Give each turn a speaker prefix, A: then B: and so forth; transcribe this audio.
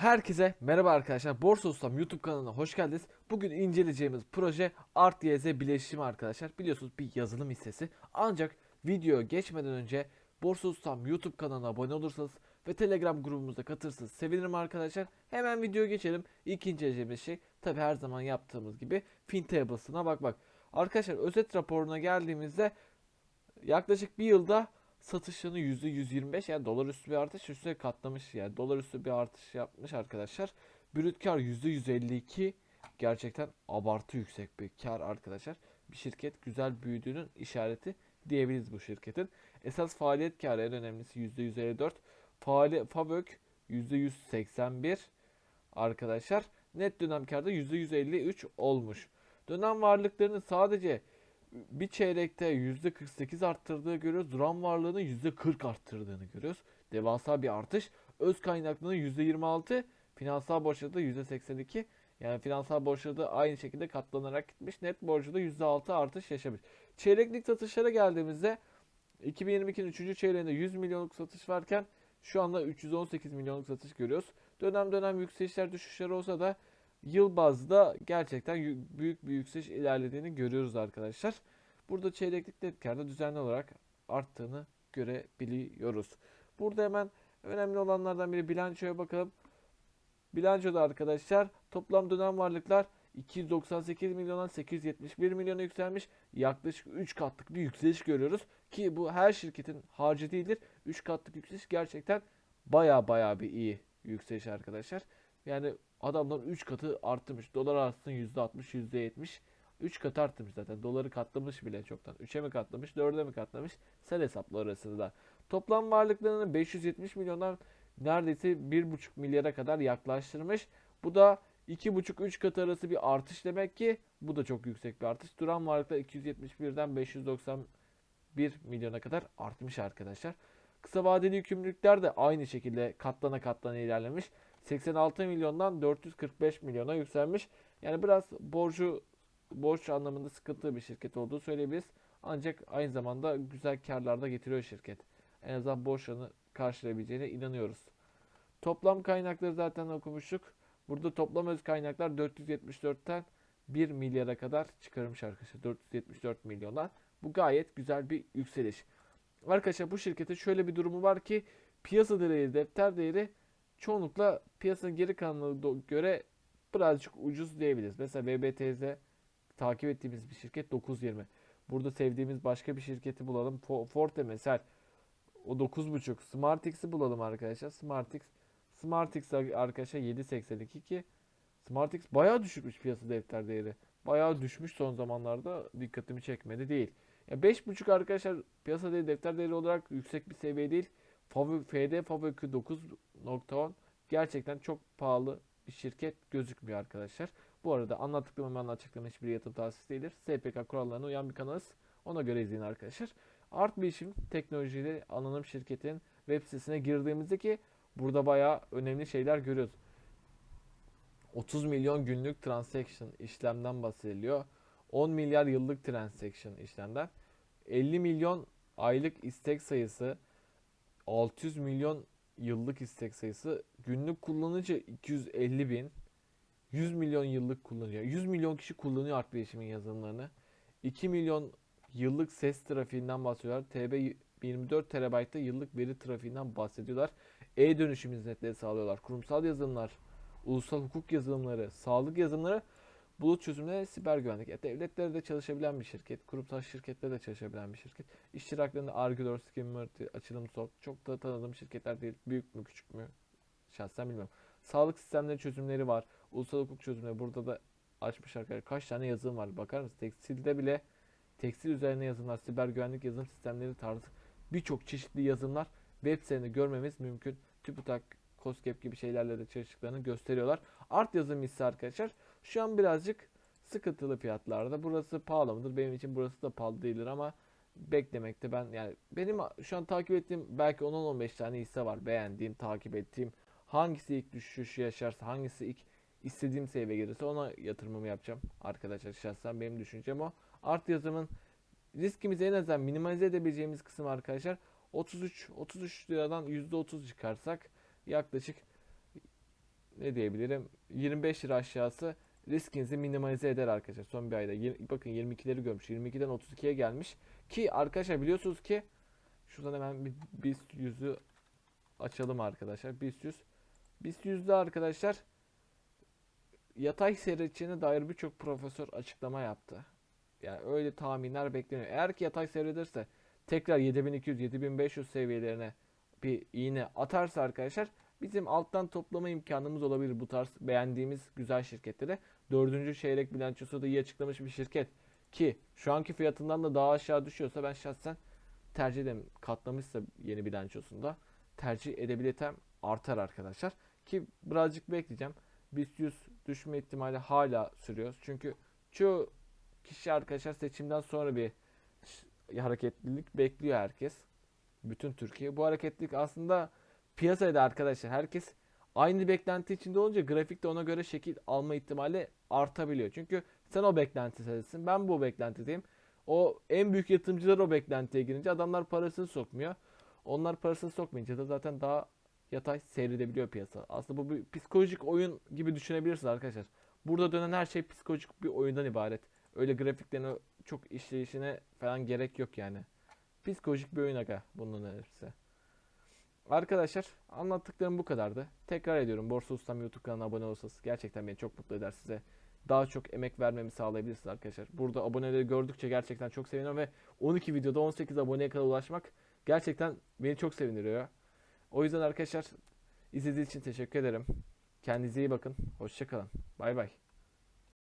A: Herkese merhaba arkadaşlar. Borsa Ustam YouTube kanalına hoş geldiniz. Bugün inceleyeceğimiz proje ArtYZ bileşimi arkadaşlar. Biliyorsunuz bir yazılım hissesi. Ancak video geçmeden önce Borsa Ustam YouTube kanalına abone olursanız ve Telegram grubumuza katılırsanız sevinirim arkadaşlar. Hemen video geçelim. İlk inceleyeceğimiz şey tabi her zaman yaptığımız gibi FinTables'ına bakmak. Arkadaşlar özet raporuna geldiğimizde yaklaşık bir yılda satışını %125 yani dolar üstü bir artış üstüne katlamış yani dolar üstü bir artış yapmış arkadaşlar. Brüt kar %152 gerçekten abartı yüksek bir kar arkadaşlar. Bir şirket güzel büyüdüğünün işareti diyebiliriz bu şirketin. Esas faaliyet karı en önemlisi %154. Faali FAVÖK %181 arkadaşlar. Net dönem karda %153 olmuş. Dönem varlıklarını sadece bir çeyrekte %48 arttırdığı görüyoruz. Duran varlığını %40 arttırdığını görüyoruz. Devasa bir artış. Öz kaynaklılığını %26, finansal borçları da %82. Yani finansal borçları da aynı şekilde katlanarak gitmiş. Net borcu da %6 artış yaşamış. Çeyreklik satışlara geldiğimizde 2022'nin 3. çeyreğinde 100 milyonluk satış varken şu anda 318 milyonluk satış görüyoruz. Dönem dönem yükselişler düşüşler olsa da yıl bazda gerçekten yü- büyük bir yükseliş ilerlediğini görüyoruz arkadaşlar. Burada çeyreklik net karda düzenli olarak arttığını görebiliyoruz. Burada hemen önemli olanlardan biri bilançoya bakalım. Bilançoda arkadaşlar toplam dönem varlıklar 298 milyondan 871 milyona yükselmiş. Yaklaşık 3 katlık bir yükseliş görüyoruz. Ki bu her şirketin harcı değildir. 3 katlık yükseliş gerçekten baya baya bir iyi yükseliş arkadaşlar. Yani adamların 3 katı artmış. Dolar artsın %60, %70. 3 katı artmış zaten. Doları katlamış bile çoktan. 3'e mi katlamış, 4'e mi katlamış? Sen hesapla arasında. Toplam varlıklarını 570 milyondan neredeyse 1,5 milyara kadar yaklaştırmış. Bu da 2,5-3 katı arası bir artış demek ki bu da çok yüksek bir artış. Duran varlıklar 271'den 591 milyona kadar artmış arkadaşlar. Kısa vadeli yükümlülükler de aynı şekilde katlana katlana ilerlemiş. 86 milyondan 445 milyona yükselmiş. Yani biraz borcu borç anlamında sıkıntılı bir şirket olduğu söyleyebiliriz. Ancak aynı zamanda güzel karlar da getiriyor şirket. En azından borçlarını karşılayabileceğine inanıyoruz. Toplam kaynakları zaten okumuştuk. Burada toplam öz kaynaklar 474'ten 1 milyara kadar çıkarmış arkadaşlar. 474 milyondan. Bu gayet güzel bir yükseliş. Arkadaşlar bu şirketin şöyle bir durumu var ki piyasa değeri, defter değeri çoğunlukla piyasanın geri kalanına göre birazcık ucuz diyebiliriz. Mesela BBTZ takip ettiğimiz bir şirket 9.20. Burada sevdiğimiz başka bir şirketi bulalım. Forte mesela o 9.5. SmartX'i bulalım arkadaşlar. SmartX SmartX arkadaşlar 7.82 ki SmartX bayağı düşükmüş piyasa defter değeri. Bayağı düşmüş son zamanlarda dikkatimi çekmedi değil. Ya 5.5 arkadaşlar piyasa değeri defter değeri olarak yüksek bir seviye değil. FD Favökü 9 Noctowl gerçekten çok pahalı bir şirket gözükmüyor arkadaşlar. Bu arada anlattıklarım ben açıklama hiçbir yatırım tavsiyesi değildir. SPK kurallarına uyan bir kanalız. Ona göre izleyin arkadaşlar. Art Bilişim Teknolojileri Anonim Şirket'in web sitesine girdiğimizde ki burada bayağı önemli şeyler görüyoruz. 30 milyon günlük transaction işlemden bahsediliyor. 10 milyar yıllık transaction işlemden. 50 milyon aylık istek sayısı, 600 milyon yıllık istek sayısı, günlük kullanıcı 250 bin, 100 milyon yıllık kullanıyor. 100 milyon kişi kullanıyor Art Bilişim'in yazılımlarını. 2 milyon yıllık ses trafiğinden bahsediyorlar. TB 24 TB'da yıllık veri trafiğinden bahsediyorlar. E-dönüşüm hizmetleri sağlıyorlar. Kurumsal yazılımlar, ulusal hukuk yazılımları, sağlık yazılımları, bulut çözümleri, siber güvenlik. E, devletlerde de çalışabilen bir şirket, kurumsal şirketlerde de çalışabilen bir şirket. İşçiliklerinde Argidor, Skimmerty, Açılım Soft çok da tanıdığım şirketler değil. Büyük mü küçük mü şahsen bilmiyorum. Sağlık sistemleri çözümleri var. Ulusal hukuk çözümleri burada da açmış arkadaşlar. Kaç tane yazılım var bakar mısınız? Tekstilde bile tekstil üzerine yazılımlar, siber güvenlik yazılım sistemleri tarzı birçok çeşitli yazılımlar web sitesinde görmemiz mümkün. TÜBİTAK, COSGAP gibi şeylerle de çalıştıklarını gösteriyorlar. Art yazılım ise arkadaşlar şu an birazcık sıkıntılı fiyatlarda. Burası pahalı mıdır? Benim için burası da pahalı değildir ama beklemekte ben yani benim şu an takip ettiğim belki 10-15 tane hisse var. Beğendiğim, takip ettiğim. Hangisi ilk düşüş yaşarsa, hangisi ilk istediğim seviyeye gelirse ona yatırımımı yapacağım. Arkadaşlar şahsen benim düşüncem o. Art yazımın riskimizi en azından minimalize edebileceğimiz kısım arkadaşlar 33 33 liradan %30 çıkarsak yaklaşık ne diyebilirim 25 lira aşağısı riskinizi minimalize eder arkadaşlar son bir ayda. Bakın 22'leri görmüş. 22'den 32'ye gelmiş. Ki arkadaşlar biliyorsunuz ki şuradan hemen bir BIST yüzü açalım arkadaşlar. BIST yüz. BIST yüzde arkadaşlar yatay seyredeceğine dair birçok profesör açıklama yaptı. Yani öyle tahminler bekleniyor. Eğer ki yatay seyredirse tekrar 7200 7500 seviyelerine bir iğne atarsa arkadaşlar bizim alttan toplama imkanımız olabilir bu tarz beğendiğimiz güzel şirketlere. Dördüncü çeyrek bilançosu da iyi açıklamış bir şirket ki şu anki fiyatından da daha aşağı düşüyorsa ben şahsen tercih ederim. Katlamışsa yeni bilançosunda tercih edebilitem artar arkadaşlar. Ki birazcık bekleyeceğim. BIST 100 düşme ihtimali hala sürüyor. Çünkü çoğu kişi arkadaşlar seçimden sonra bir hareketlilik bekliyor herkes. Bütün Türkiye. Bu hareketlilik aslında piyasada arkadaşlar herkes aynı beklenti içinde olunca grafik de ona göre şekil alma ihtimali artabiliyor. Çünkü sen o beklentidesin. Ben bu beklentideyim. O en büyük yatırımcılar o beklentiye girince adamlar parasını sokmuyor. Onlar parasını sokmayınca da zaten daha yatay seyredebiliyor piyasa. Aslında bu bir psikolojik oyun gibi düşünebilirsiniz arkadaşlar. Burada dönen her şey psikolojik bir oyundan ibaret. Öyle grafiklerin çok işleyişine falan gerek yok yani. Psikolojik bir oyun aga bunun hepsi. Arkadaşlar anlattıklarım bu kadardı. Tekrar ediyorum Borsa Ustam YouTube kanalına abone olursanız gerçekten beni çok mutlu eder size. Daha çok emek vermemi sağlayabilirsiniz arkadaşlar. Burada aboneleri gördükçe gerçekten çok seviniyorum ve 12 videoda 18 aboneye kadar ulaşmak gerçekten beni çok sevindiriyor. O yüzden arkadaşlar izlediğiniz için teşekkür ederim. Kendinize iyi bakın. Hoşçakalın. Bay bay.